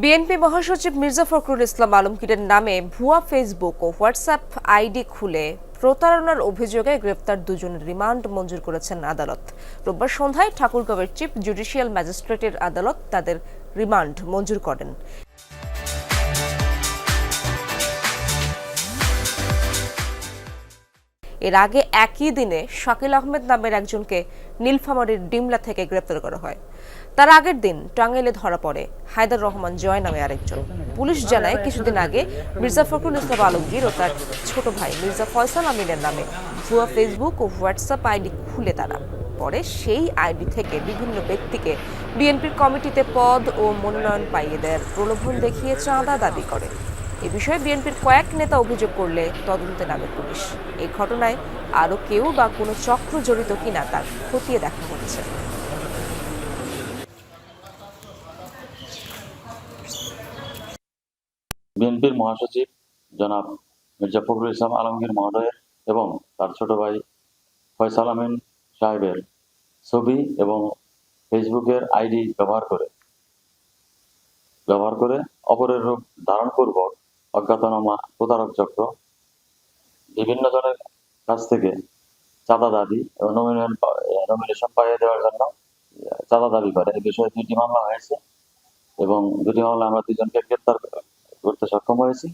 BNP মহাসচিব মির্জা ফখরুল ইসলাম আলমগীরের নামে ভুয়া ফেসবুক ও হোয়াটসঅ্যাপ আইডি খুলে প্রতারণার অভিযোগে গ্রেপ্তার দুজনের রিমান্ড মঞ্জুর করেছেন আদালত। রোববার সন্ধ্যায় ঠাকুরগাঁওয়ের চিফ জুডিশিয়াল ম্যাজিস্ট্রেটের আদালত তাদের রিমান্ড মঞ্জুর করেন। এর আগে একই দিনে শাকিল আহমেদ নামের একজনকে নীলফামারীর ডিমলা থেকে গ্রেপ্তার করা হয়। তার আগের দিন টাঙ্গাইলে ধরা পড়ে হায়দার রহমান জয় নামে আরেকজন। পুলিশ জানায় কিছুদিন আগে মির্জা ফখরুল ইসলাম আলমগীর ও তার ছোট ভাই মির্জা ফয়সাল আমিনের নামে ভুয়া ফেসবুক ও হোয়াটসঅ্যাপ আইডি খুলে তারা। পরে সেই আইডি থেকে বিভিন্ন ব্যক্তিকে বিএনপির কমিটিতে পদ ও মনোনয়ন পাইয়ে দেওয়ার প্রলোভন দেখিয়ে চাঁদা দাবি করে। এ বিষয়ে বিএনপির কয়েক নেতা অভিযোগ করলে তদন্তে নামে পুলিশ। এই ঘটনায় আরও কেউ বা কোনো চক্র জড়িত কিনা তার খতিয়ে দেখা হচ্ছে। বিএনপির মহাসচিব জনাব মির্জা ফখরুল ইসলাম আলমগীর মহোদয়ের এবং তার ছোট ভাই ফয়সাল আমিন সাহেবের ছবি এবং ফেসবুকের আইডি ব্যবহার করে ব্যবহার করে অপরের রূপ ধারণ পূর্বক অজ্ঞাতনামা, প্রতারক চক্র, বিভিন্ন জনের কাছ থেকে চাঁদা দাবি এবং নমিনেশন নমিনেশন পাইয়ে দেওয়ার জন্য চাঁদা দাবি করে। এই বিষয়ে দুটি মামলা হয়েছে এবং দুটি মামলা আমরা দুজনকে গ্রেপ্তার করতে সক্ষম হয়েছি।